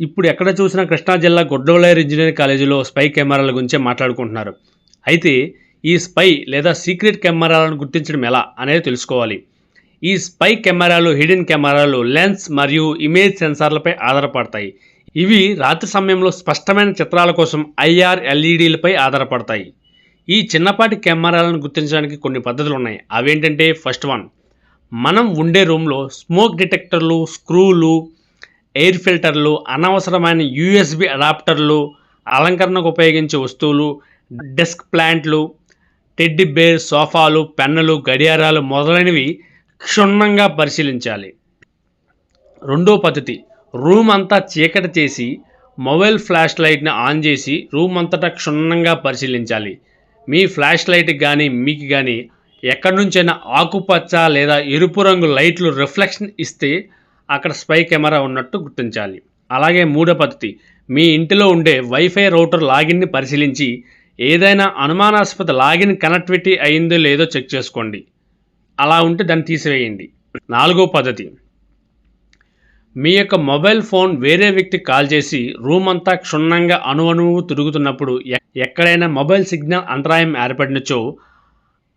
ఇప్పుడు ఎక్కడ చూసినా కృష్ణా జిల్లా గొడ్డవలేరు ఇంజనీరింగ్ కాలేజీలో స్పై కెమెరాల గురించే మాట్లాడుకుంటున్నారు. అయితే ఈ స్పై లేదా సీక్రెట్ కెమెరాలను గుర్తించడం ఎలా అనేది తెలుసుకోవాలి. ఈ స్పై కెమెరాలు హిడెన్ కెమెరాలు లెన్స్ మరియు ఇమేజ్ సెన్సార్లపై ఆధారపడతాయి. ఇవి రాత్రి సమయంలో స్పష్టమైన చిత్రాల కోసం ఐఆర్ ఎల్ఈడీలపై ఆధారపడతాయి. ఈ చిన్నపాటి కెమెరాలను గుర్తించడానికి కొన్ని పద్ధతులు ఉన్నాయి అవేంటంటే ఫస్ట్ వన్ మనం ఉండే రూమ్లో స్మోక్ డిటెక్టర్లు స్క్రూలు ఎయిర్ ఫిల్టర్లు అనవసరమైన యూఎస్బి అడాప్టర్లు అలంకరణకు ఉపయోగించే వస్తువులు డెస్క్ ప్లాంట్లు టెడ్డి బేర్ సోఫాలు పెన్నులు గడియారాలు మొదలైనవి క్షుణ్ణంగా పరిశీలించాలి. రెండో పద్ధతి రూమ్ అంతా చీకటి చేసి మొబైల్ ఫ్లాష్ లైట్ని ఆన్ చేసి రూమ్ అంతటా క్షుణ్ణంగా పరిశీలించాలి. మీ ఫ్లాష్ లైట్కి కానీ మీకు కానీ ఎక్కడి నుంచైనా ఆకుపచ్చ లేదా ఎరుపు రంగు లైట్లు రిఫ్లెక్షన్ ఇస్తే అక్కడ స్పై కెమెరా ఉన్నట్టు గుర్తించాలి. అలాగే మూడో పద్ధతి మీ ఇంటిలో ఉండే వైఫై రౌటర్ లాగిన్ని పరిశీలించి ఏదైనా అనుమానాస్పద లాగిన్ కనెక్టివిటీ అయిందో లేదో చెక్ చేసుకోండి. అలా ఉంటే దాన్ని తీసివేయండి. నాలుగో పద్ధతి మీ యొక్క మొబైల్ ఫోన్ వేరే వ్యక్తికి కాల్ చేసి రూమ్ అంతా క్షుణ్ణంగా అణువణువు తిరుగుతున్నప్పుడు ఎక్కడైనా మొబైల్ సిగ్నల్ అంతరాయం ఏర్పడినచో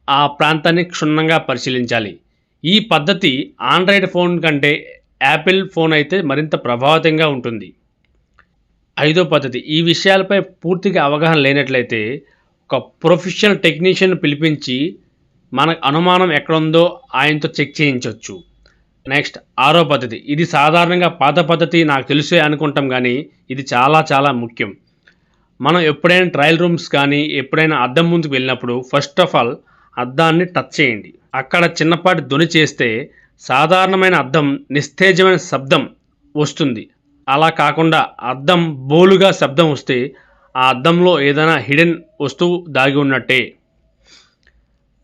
ఆ ప్రాంతాన్ని క్షుణ్ణంగా పరిశీలించాలి. ఈ పద్ధతి ఆండ్రాయిడ్ ఫోన్ కంటే యాపిల్ ఫోన్ అయితే మరింత ప్రభావితంగా ఉంటుంది. ఐదో పద్ధతి ఈ విషయాలపై పూర్తిగా అవగాహన లేనట్లయితే ఒక ప్రొఫెషనల్ టెక్నీషియన్ పిలిపించి మన అనుమానం ఎక్కడుందో ఆయనతో చెక్ చేయించవచ్చు నెక్స్ట్ ఆరో పద్ధతి ఇది సాధారణంగా పాత పద్ధతి నాకు తెలుసే అనుకుంటాం కానీ ఇది చాలా చాలా ముఖ్యం. మనం ఎప్పుడైనా ట్రయల్ రూమ్స్ కానీ ఎప్పుడైనా అద్దం ముందుకు వెళ్ళినప్పుడు ఫస్ట్ ఆఫ్ ఆల్ అద్దాన్ని టచ్ చేయండి. అక్కడ చిన్నపాటి ధ్వని చేస్తే సాధారణమైన అద్దం నిస్తేజమైన శబ్దం వస్తుంది. అలా కాకుండా అర్థం బోలుగా శబ్దం వస్తే ఆ అద్దంలో ఏదైనా హిడెన్ వస్తువు దాగి ఉన్నట్టే.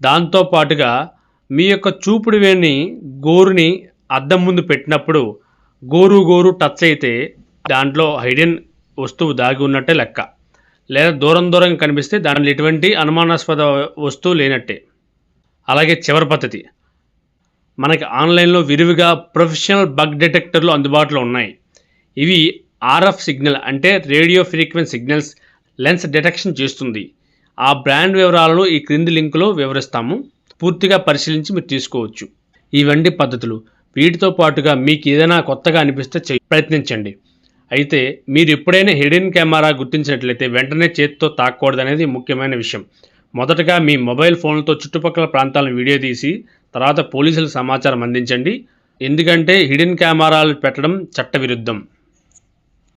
దాంతో పాటుగా మీ యొక్క చూపుడు వేణి గోరుని అద్దం ముందు పెట్టినప్పుడు గోరు గోరు టచ్ అయితే దాంట్లో హిడెన్ వస్తువు దాగి ఉన్నట్టే లెక్క. లేదా దూరం దూరంగా కనిపిస్తే దాంట్లో ఎటువంటి అనుమానాస్పద వస్తువు లేనట్టే. అలాగే చివరి పద్ధతి. మనకి ఆన్లైన్లో విరివిగా ప్రొఫెషనల్ బగ్ డిటెక్టర్లు అందుబాటులో ఉన్నాయి. ఇవి ఆర్ఎఫ్ సిగ్నల్ అంటే radio frequency signals lens detection చేస్తుంది. ఆ బ్రాండ్ వివరాలను ఈ క్రింది లింకులో వివరిస్తాము. పూర్తిగా పరిశీలించి మీరు తీసుకోవచ్చు. ఇవన్నీ పద్ధతులు వీటితో పాటుగా మీకు ఏదైనా కొత్తగా అనిపిస్తే చెయ్- ప్రయత్నించండి. అయితే మీరు ఎప్పుడైనా హిడెన్ కెమెరా గుర్తించినట్లయితే వెంటనే చేతితో తాకూడదనేది ముఖ్యమైన విషయం. మొదటగా మీ మొబైల్ ఫోన్లతో చుట్టుపక్కల ప్రాంతాలను వీడియో తీసి తర్వాత పోలీసులకు సమాచారం అందించండి. ఎందుకంటే హిడెన్ కెమెరాలు పెట్టడం చట్టవిరుద్ధం.